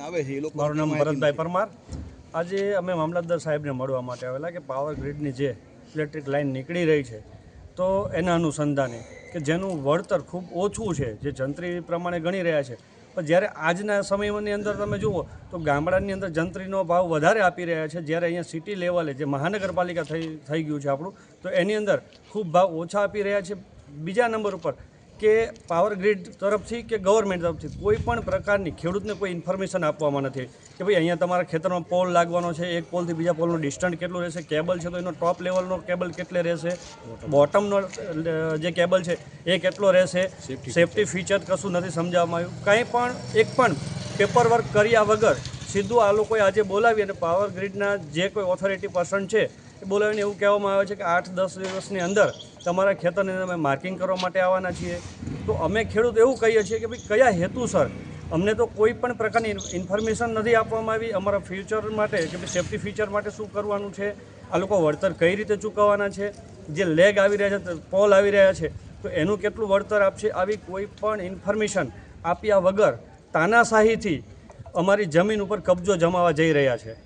આવે છે એ લોકો મારું નામ ભરતભાઈ પરમાર. આજે અમે મામલતદાર સાહેબને મળવા માટે આવેલા કે પાવર ગ્રીડની જે ઇલેક્ટ્રિક લાઇન નીકળી રહી છે તો એના અનુસંધાને કે જેનું વળતર ખૂબ ઓછું છે જે જંત્રી પ્રમાણે ગણી રહ્યા છે. પણ જ્યારે આજના સમયની અંદર તમે જુઓ તો ગામડાની અંદર જંત્રીનો ભાવ વધારે આપી રહ્યા છે. જ્યારે અહીંયા સિટી લેવલે જે મહાનગરપાલિકા થઈ થઈ ગયું છે આપણું તો એની અંદર ખૂબ ભાવ ઓછા આપી રહ્યા છે. બીજા નંબર ઉપર કે પાવર ગ્રીડ તરફથી કે ગવર્મેન્ટ તરફથી કોઈ પણ પ્રકારની ખેડૂતને કોઈ ઇન્ફોર્મેશન આપવામાં નથી. કે ભાઈ અહીંયા તમારા ખેતરમાં પોલ લાગવાનો છે એક પોલથી બીજા પોલનું ડિસ્ટન્સ કેટલું રહેશે કેબલ છે તો એનો ટોપ લેવલનો કેબલ કેટલે રહેશે? બોટમનો જે કેબલ છે એ કેટલો રહેશે? સેફ્ટી ફીચર કશું નથી સમજાવવામાં આવ્યું. કંઈ પણ એક પણ પેપર વર્ક કર્યા વગર સીધું આ લોકોએ આજે બોલાવી અને પાવર ગ્રીડના જે કોઈ ઓથોરિટી પર્સન છે, એ બોલાવીને એવું કહેવામાં આવે છે કે આઠ દસ દિવસની અંદર તમારા ખેતરને અમે માર્કિંગ કરવા માટે આવવાના છીએ. તો અમે ખેડૂત એવું કહીએ છીએ કે ભાઈ કયા હેતુસર અમને તો કોઈ પણ પ્રકારની ઇન્ફોર્મેશન નથી આપવામાં આવી. અમારા ફ્યુચર માટે કે ભાઈ સેફ્ટી ફ્યુચર માટે શું કરવાનું છે? આ લોકો વળતર કઈ રીતે ચૂકવવાના છે? જે લેગ આવી રહ્યા છે, પોલ આવી રહ્યા છે, તો એનું કેટલું વળતર આપશે? આવી કોઈ પણ ઇન્ફોર્મેશન આપ્યા વગર તાનાશાહીથી અમારી જમીન ઉપર કબજો જમાવા જઈ રહ્યા છે.